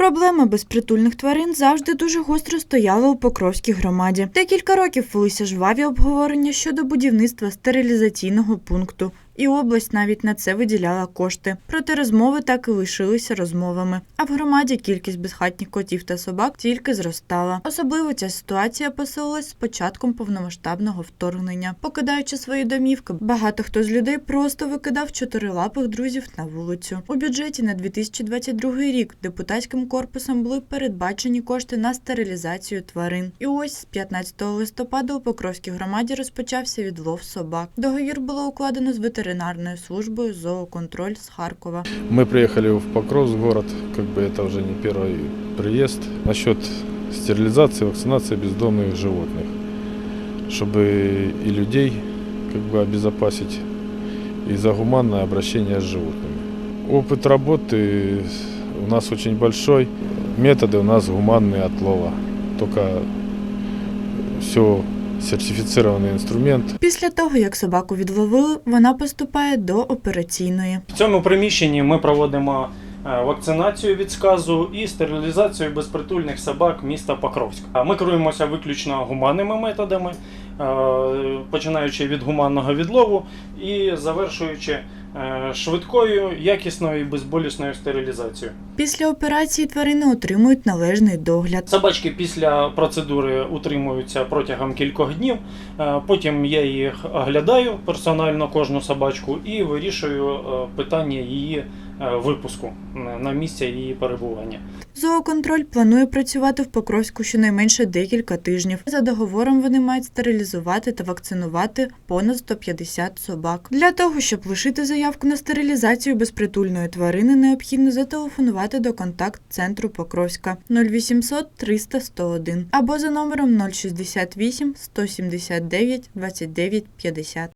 Проблема безпритульних тварин завжди дуже гостро стояла у Покровській громаді. Декілька років велися жваві обговорення щодо будівництва стерилізаційного пункту. І область навіть на це виділяла кошти. Проте розмови так і лишилися розмовами. А в громаді кількість безхатніх котів та собак тільки зростала. Особливо ця ситуація посилилась з початком повномасштабного вторгнення. Покидаючи свої домівки, багато хто з людей просто викидав чотирилапих друзів на вулицю. У бюджеті на 2022 рік депутатським корпусом були передбачені кошти на стерилізацію тварин. І ось з 15 листопада у Покровській громаді розпочався відлов собак. Договір було укладено з ветеринарною службою зооконтроль з Харкова. Мы приехали в Покровск, город, как бы это уже не первый приезд. Насчет стерилизации, вакцинации бездомных животных, чтобы и людей как бы обезопасить, и за гуманное обращение с животными. Опыт работы у нас очень большой, методы у нас гуманные отлова, только все сертифицированный инструмент, Після того, як собаку відловили, вона поступає до операційної. В цьому приміщенні ми проводимо е, вакцинацію від сказу і стерилізацію безпритульних собак міста Покровськ. Ми керуємося виключно гуманними методами, е, починаючи від гуманного відлову і завершуючи е, швидкою, якісною і безболісною стерилізацією. Після операції тварини отримують належний догляд. Собачки після процедури утримуються протягом кількох днів. Е, Потім я їх оглядаю персонально кожну собачку і вирішую е, питання її е, випуску на місце її перебування. Зооконтроль планує працювати в Покровську щонайменше декілька тижнів. За договором вони мають стерилізувати та вакцинувати понад 150 собак. Для того, щоб лишити заявку на стерилізацію безпритульної тварини, необхідно зателефонувати до контакт-центру Покровська 0800 300 101 або за номером 068 179 29 50.